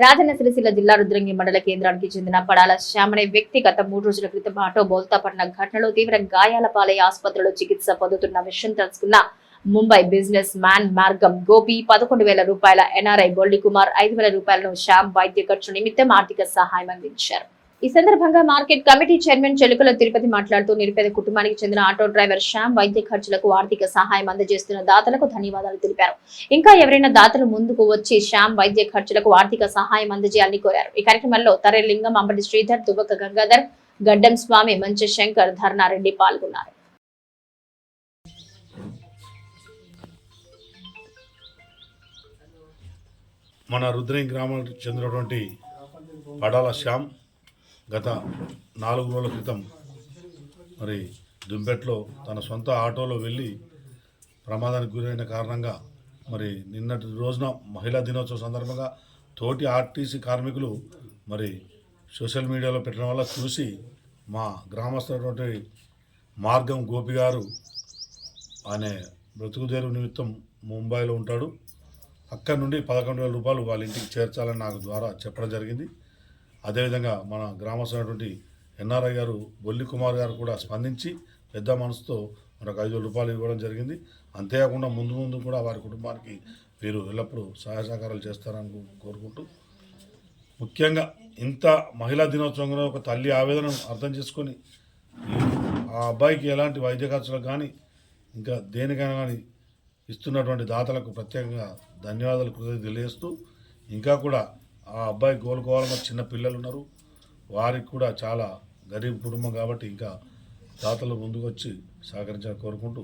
రాజన్న సిరిసిల్ల జిల్లా రుద్రంగి మండల కేంద్రానికి చెందిన పడాల శ్యామనే వ్యక్తిగత వ్యక్తి గత మూడు రోజుల క్రితం ఆటో బోల్తా పడిన ఘటనలో తీవ్ర గాయాల పాలై ఆసుపత్రిలో చికిత్స పొందుతున్న విషయం తెలుసుకున్న ముంబై బిజినెస్ మ్యాన్ మార్గం గోపి పదకొండు వేల రూపాయల ఎన్ఆర్ఐ బొల్లి కుమార్ ఐదు వేల రూపాయలను శ్యామ్ వైద్య ఖర్చు నిమిత్తం ఆర్థిక సహాయం అందించారు. ఈ సందర్భంగా market committee chairman Chelukala Tirupati మాట్లాడుతూ నిరుపేద కుటుంబానికి చెందిన ఆటో డ్రైవర్ శ్యామ్ వైద్య ఖర్చులకు ఆర్థిక సహాయం అందజేస్తున్న దాతలకు ధన్యవాదాలు తెలిపారు. ఇంకా ఎవరైనా దాతలు ముందుకు వచ్చి శ్యామ్ వైద్య ఖర్చులకు ఆర్థిక సహాయం అందజేయాలని కోరారు. ఈ కార్యక్రమంలో తరేలింగం అంబటి శ్రీధర్ దువ్వక గంగాధర్ గడ్డం స్వామి మంచ శంకర్ ధర్నారెడ్డి పాల్గొన్నారు. మన రుద్రం గ్రామానికి చెందినటువంటి పడాల శ్యామ్ గత నాలుగు రోజుల క్రితం మరి దుంపెట్లో తన సొంత ఆటోలో వెళ్ళి ప్రమాదానికి గురైన కారణంగా మరి నిన్నటి రోజున మహిళా దినోత్సవం సందర్భంగా తోటి ఆర్టీసీ కార్మికులు మరి సోషల్ మీడియాలో పెట్టడం వల్ల చూసి మా గ్రామస్తున్నటువంటి మార్గం గోపి గారు అనే బ్రతుకుదేరు నిమిత్తం ముంబైలో ఉంటాడు. అక్కడి నుండి పదకొండు వేల రూపాయలు వాళ్ళ ఇంటికి చేర్చాలని నాకు ద్వారా చెప్పడం జరిగింది. అదేవిధంగా మన గ్రామస్తున్నటువంటి ఎన్ఆర్ఐ గారు బొల్లి కుమార్ గారు కూడా స్పందించి పెద్ద మనసుతో మనకు ఐదు వేల రూపాయలు ఇవ్వడం జరిగింది. అంతేకాకుండా ముందు ముందు కూడా వారి కుటుంబానికి వీరు ఎల్లప్పుడూ సహాయ సహకారాలు చేస్తారని కోరుకుంటూ ముఖ్యంగా ఇంత మహిళా దినోత్సవంలో ఒక తల్లి ఆవేదనను అర్థం చేసుకొని ఆ అబ్బాయికి ఎలాంటి వైద్య ఖర్చులకు కానీ ఇంకా దేనికైనా కానీ ఇస్తున్నటువంటి దాతలకు ప్రత్యేకంగా ధన్యవాదాలు తెలియజేస్తూ ఇంకా కూడా ఆ అబ్బాయి గోలుకోవాలన్న చిన్న పిల్లలు ఉన్నారు. వారికి కూడా చాలా గరీబ్ కుటుంబం కాబట్టి ఇంకా దాతలు ముందుకొచ్చి సహకరించాలని కోరుకుంటూ